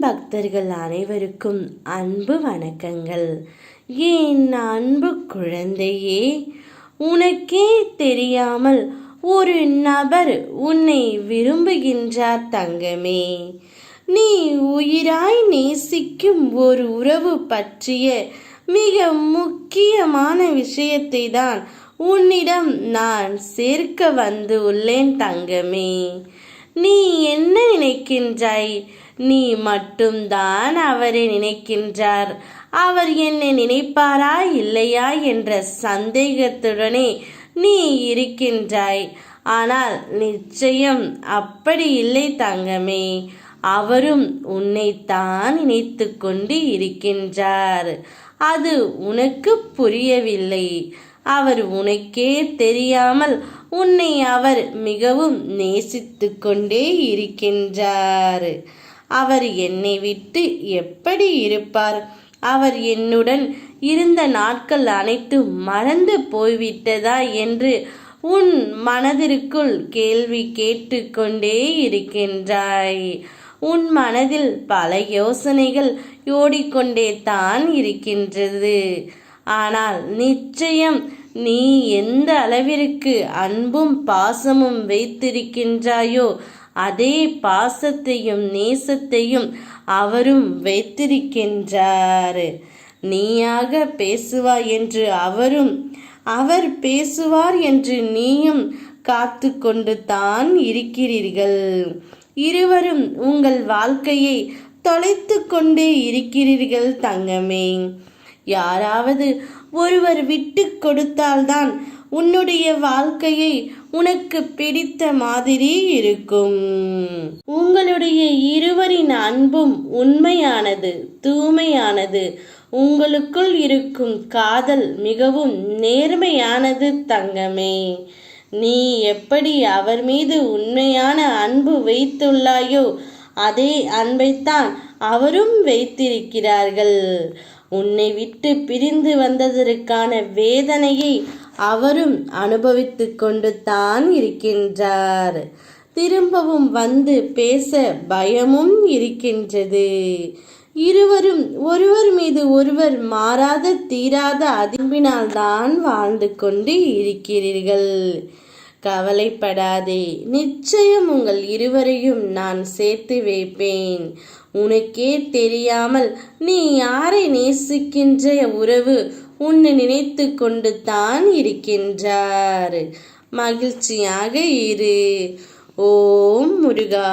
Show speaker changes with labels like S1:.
S1: பக்தர்கள் அனைவருக்கும் அன்பு வணக்கங்கள். என் அன்பு குழந்தையே உனக்கே தெரியாமல் ஒரு நபர் உன்னை விரும்புகின்றார் தங்கமே. நீ உயிராய் நேசிக்கும் ஒரு உறவு பற்றிய மிக முக்கியமான விஷயத்தை தான் உன்னிடம் நான் சேர்க்க வந்து உள்ளேன் தங்கமே. நீ என்ன நினைக்கின்றாய்? நீ மட்டும்தான் அவரை நினைக்கின்றார். அவர் என்னை நினைப்பாரா இல்லையா என்ற சந்தேகத்துடனே நீ இருக்கின்றாய். ஆனால் நிச்சயம் அப்படி இல்லை தங்கமே. அவரும் உன்னைத்தான் நினைத்து கொண்டு இருக்கின்றார். அது உனக்கு புரியவில்லை. அவர் உனக்கே தெரியாமல் உன்னை அவர் மிகவும் நேசித்து கொண்டே இருக்கின்றார். அவர் என்னை விட்டு எப்படி இருப்பார்? அவர் என்னுடன் இருந்த நாட்கள் அனைத்தும் மறந்து போய்விட்டதா என்று உன் மனதிற்குள் கேள்வி கேட்டுக்கொண்டே இருக்கின்றாய். உன் மனதில் பல யோசனைகள் ஓடிக்கொண்டே தான் இருக்கின்றது. ஆனால் நிச்சயம் நீ எந்த அளவிற்கு அன்பும் பாசமும் வைத்திருக்கின்றாயோ அதே பாசத்தையும் நேசத்தையும் அவரும் வைத்திருக்கின்றார். நீயாக பேசுவாய் என்று அவரும் அவர் பேசுவார் என்று நீயும் காத்து கொண்டு தான் இருக்கிறீர்கள். இருவரும் உங்கள் வாழ்க்கையை தொலைத்து கொண்டே இருக்கிறீர்கள் தங்கமே. யாராவது ஒருவர் விட்டு கொடுத்தால்தான் உன்னுடைய வாழ்க்கையை உனக்கு பிடித்த மாதிரி இருக்கும். உங்களுடைய இருவரின் அன்பும் உண்மையானது தூய்மையானது. உங்களுக்குள் இருக்கும் காதல் மிகவும் நேர்மையானது தங்கமே. நீ எப்படி அவர் மீது உண்மையான அன்பு வைத்துள்ளாயோ அதே அன்பைத்தான் அவரும் வைத்திருக்கிறார்கள். உன்னை விட்டு பிரிந்து வந்ததற்கான வேதனையை அவரும் அனுபவித்து கொண்டு தான் இருக்கின்றார். திரும்பவும் வந்து பேச பயமும் இருக்கின்றது. இருவரும் ஒருவர் மீது ஒருவர் மாறாத தீராத அதிர்பினால் தான் வாழ்ந்து கொண்டு இருக்கிறீர்கள். கவலைப்படாதே நிச்சயம் உங்கள் இருவரையும் நான் சேர்த்து வைப்பேன். உனக்கே தெரியாமல் நீ யாரை நேசிக்கின்ற உறவு உன்னை நினைத்து கொண்டு தான் இருக்கின்றார். மகிழ்ச்சியாக இரு. ஓம் முருகா